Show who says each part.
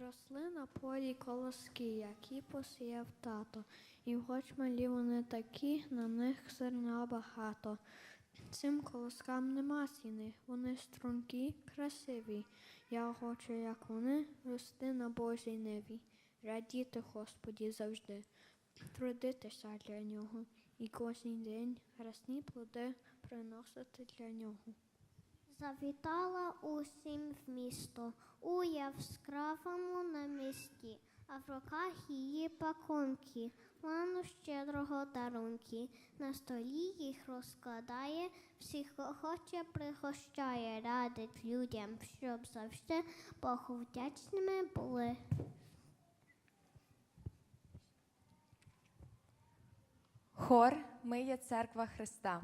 Speaker 1: Росли на полі колоски, які посіяв тато, і хоч малі вони такі, на них зерна багато. Цим колоскам нема ціни, вони стрункі, красиві. Я хочу, як вони, рости на Божій ниві, радіти Господі завжди, трудитися для нього і кожен день рясні плоди приносити для нього.
Speaker 2: Завітала усім в місто, у яскравому намисті, а в руках її пакунки, плану щедрого дарунки. На столі їх розкладає, всіх охоче пригощає, радить людям, щоб завжди Богу вдячними були.
Speaker 3: Хор Ми є церква Христа.